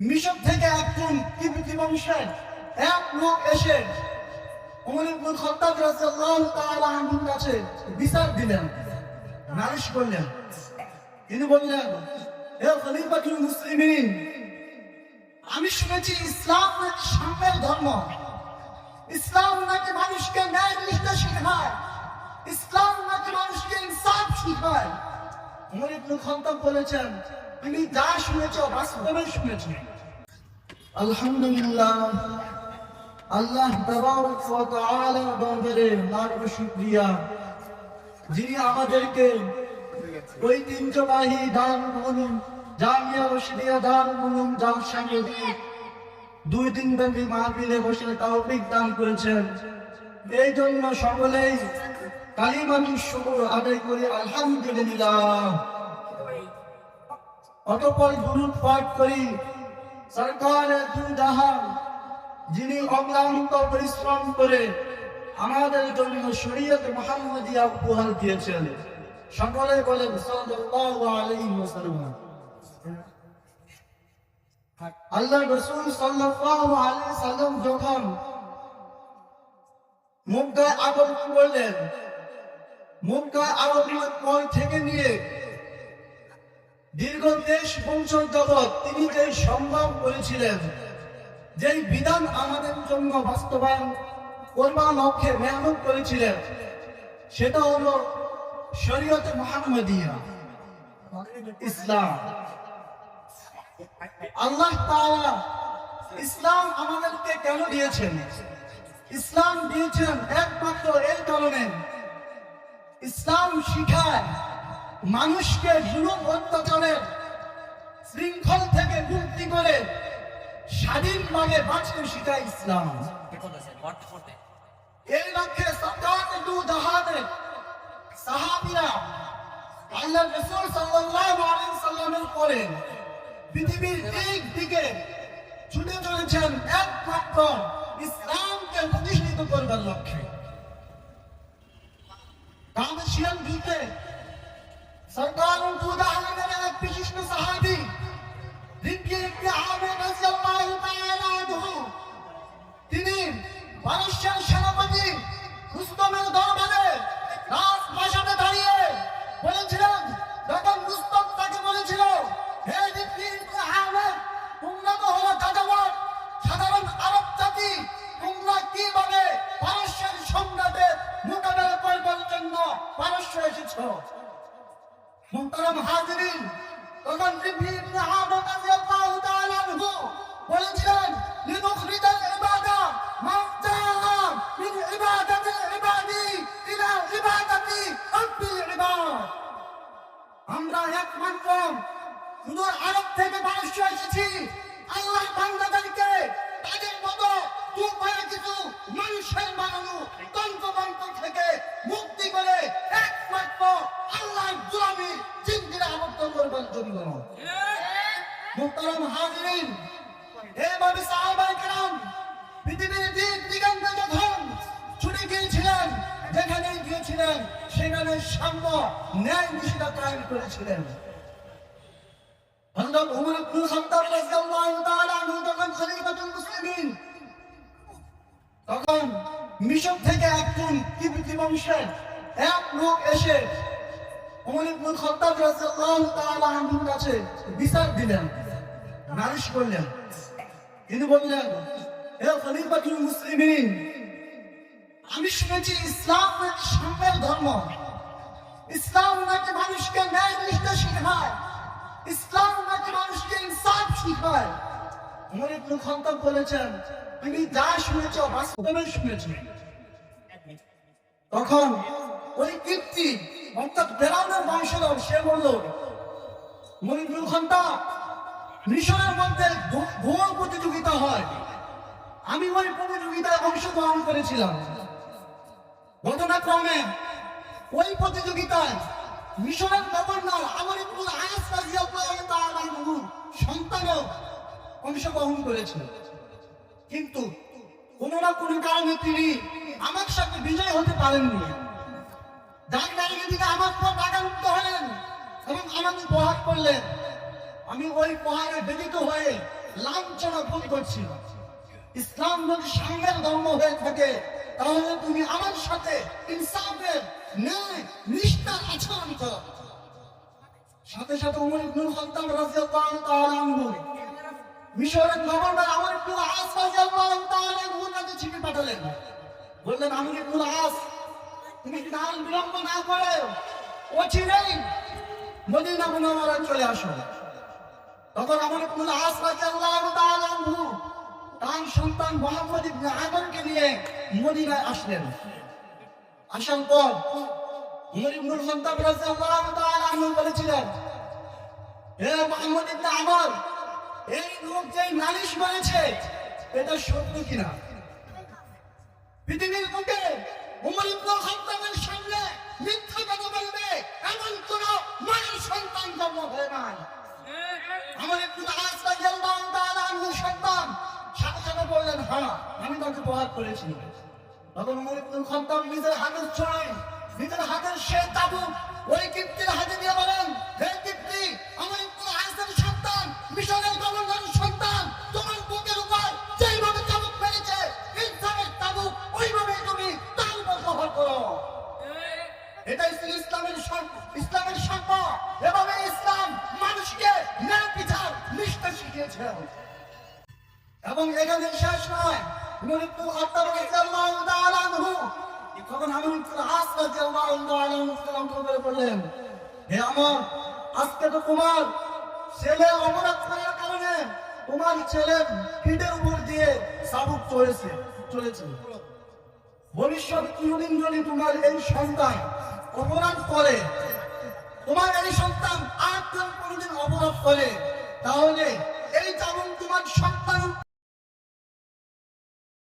মিশর থেকে একজন কিবতি এক লোক এসে উমর ইবনুল খাত্তাব রাদিয়াল্লাহু কাছে বিচার দিলেন। নালিশ করলেন। তিনি বললেন হে খলিফাতুল মুসলিমিন, আমি শুনেছি ইসলাম নাকি সাম্যের ধর্ম। ইসলাম নাকি মানুষকে ন্যায় নিষ্ঠা শেখায় ইসলাম নাকি মানুষকে ইনসাফ শেখায়। বলেছেন যা শুনেছ বাস্তবে আলহামদুলিল্লাহ, আল্লাহ তাবারক ওয়া তাআলা লাখ শুকরিয়া যিনি আমাদেরকে ঐতিহ্যবাহী দান মনুম জামিয়া রশিদিয়া দান মনুম দিয়ে দুই দিন ব্যাপী মাহফিলে বসে তৌফিক দান করেছেন। এই জন্য সকলেই কালিমানি শুকর আদায় করে আলহামদুলিল্লাহ। অতপর গুরুত পাঠ করি। দুজাহান যিনি অক্লান্ত পরিশ্রম করে আমাদের জন্য শরীয়ত মোহাম্মদিয়া উপহার দিয়েছেন, সকলে বলেন আল্লাহ রাসূল সাল্লাল্লাহু যখন মুক্তায় আগমন করলেন মুক্তায় আগমনের পর থেকে নিয়ে দীর্ঘ দেশ বংশর জগৎ তিনি যে সংগ্রাম করেছিলেন যেই বিধান আমাদের জন্য বাস্তবায়ন করবার লক্ষ্যে মেহনত করেছিলেন, সেটা হলো শরীয়তে মোহাম্মদিয়া ইসলাম। আল্লাহ ইসলাম আমাদেরকে কেন দিয়েছেন? ইসলাম দিয়েছেন একমাত্র এই কারণে ইসলাম শিখায়, মানুষকে জুলুম অত্যাচারের শৃঙ্খল থেকে মুক্তি করে স্বাধীনভাবে বাঁচতে শিখায় ইসলাম। এই লক্ষ্যে সরকার দু সাহাবিরা আল্লাহ রসুল সাল্লাল্লাহু আলাইহি সাল্লামের পরে পৃথিবীর দিক দিকে ছুটে চলেছেন একমাত্র ইসলামকে প্রতিষ্ঠিত করবার লক্ষ্যে। কাদেশিয়ান যুদ্ধে সরকার দু জাহাজের এক পারস্য এসেছ মুহতারাম হাজিরিন তখন রিবকি ইবনে আমির রাদিয়াল্লাহু তাআলা আনহু বলেছিলেন, লিনুখরিজাল ইবাদা মা জাআ মিন ইবাদাতিল ইবাদি ইলা ইবাদাতি রাব্বিল ইবাদ। আমরা একমাত্র শুধু আরব থেকে মানুষ এসেছি আল্লাহ বান্দাদেরকে তাদের মতো কিছু মানুষের বানানো তন্ত্রমন্ত্র থেকে মুক্তি করে একমাত্র আল্লাহ গোলামি চিন্তিরা আবদ্ধ করবার জন্য মুহতারাম হাজিরিন এভাবে সাহাবাই কেরাম, পৃথিবীর দিক দিগন্তে যখন ছুটে গিয়েছিলেন, যেখানে গিয়েছিলেন, সেখানে সাম্য ন্যায় নিষেধা কায়েম করেছিলেন। হযরত ওমর ইবনে খাত্তাব রাদিয়াল্লাহু মিশর থেকে একজন কিবতি এক লোক এসে ওমর ইবনুল খাত্তাব রাদিয়াল্লাহু তাআলা আনহুর কাছে বিচার দিলেন, নালিশ করলেন। তিনি বললেন হে খলিফাতুল মুসলিমিন, আমি শুনেছি ইসলাম নাকি সাম্যের ধর্ম। ইসলাম নাকি মানুষকে ন্যায় নিষ্ঠা শেখায় ইসলাম নাকি মানুষকে ইনসাফ শেখায়। উমর ইবনুল খাত্তাব বলেছেন, তুমি যা শুনেছ বাস্তবে শুনেছ। তখন ওই কীর্তি, অর্থাৎ বেরানোর বংশধর, সে বলল মনিবুল খান্তাব মিশরের মধ্যে ভুয়ো প্রতিযোগিতা হয়। আমি ওই প্রতিযোগিতায় অংশগ্রহণ করেছিলাম। ঘটনাক্রমে ওই প্রতিযোগিতায় মিশরের গভর্নর আমার ইবনুল আয়াস সন্তানও অংশগ্রহণ করেছিল কিন্তু কোনো না কোনো কারণে তিনি আমার সাথে বিজয় হতে পারেননি। আমার পর আগান্ত হলেন এবং আমাকে প্রহার করলেন। আমি ওই প্রহারে বেদিত হয়ে তারা ভুল করছিল ইসলাম যদি সামনের ধর্ম হয়ে থাকে, তাহলে তুমি আমার সাথে ইনসাফের ন্যায়, নিষ্ঠার আচরণ করো। সাথে সাথে উমর ইবনুল খাত্তাব রাদিয়াল্লাহু তাআলা আনহু, মিশরের গভর্নর আমর ইবনুল আস তাআলা চিঠি পাঠালেন। বললেন আমর ইবনুল আস তুমি কাল বিলম্ব না করে অচিরেই মদিনা মুনাওয়ারায় চলে আসো। তখন আমার ইবনুল আস রাদিয়াল্লাহু তাআলা আনহু তার সন্তান মোহাম্মদ ইবনে আমরকে নিয়ে মদিনায় আসলেন। আসার পর উমর ইবনুল খাত্তাব রাদিয়াল্লাহু তাআলা আনহু বলেছিলেন, হে মোহাম্মদ ইবনে আমর, এই লোক যে নালিশ করেছে, এটা সত্য কিনা? পৃথিবীর বুকে উমর ইবনুল খাত্তাবের সামনে মিথ্যা কথা বলবে, এমন কোন মায়ের সন্তান জন্ম হয় নাই। আমার একটু আজ রাদিয়াল্লাহু তাআলা আনহু সন্তান। সাথে সাথে বললেন হ্যাঁ আমি তাকে প্রহার করেছি। তখন উমর ইবনুল খাত্তাব নিজের হাতের ছড়াই নিজের হাতের সে তাবু ওই কীর্তির হাতে দিয়ে বলেন এবং এখানে শেষ নয়, মৃত্যু তখন আমি তোমার ছেলে করার কারণে তোমার উপর দিয়ে চলেছে ভবিষ্যৎ কোনদিন যদি তোমার এই সন্তান অপরাধ করে, তোমার এই সন্তান আর কোনদিন অপরাধ করে, তাহলে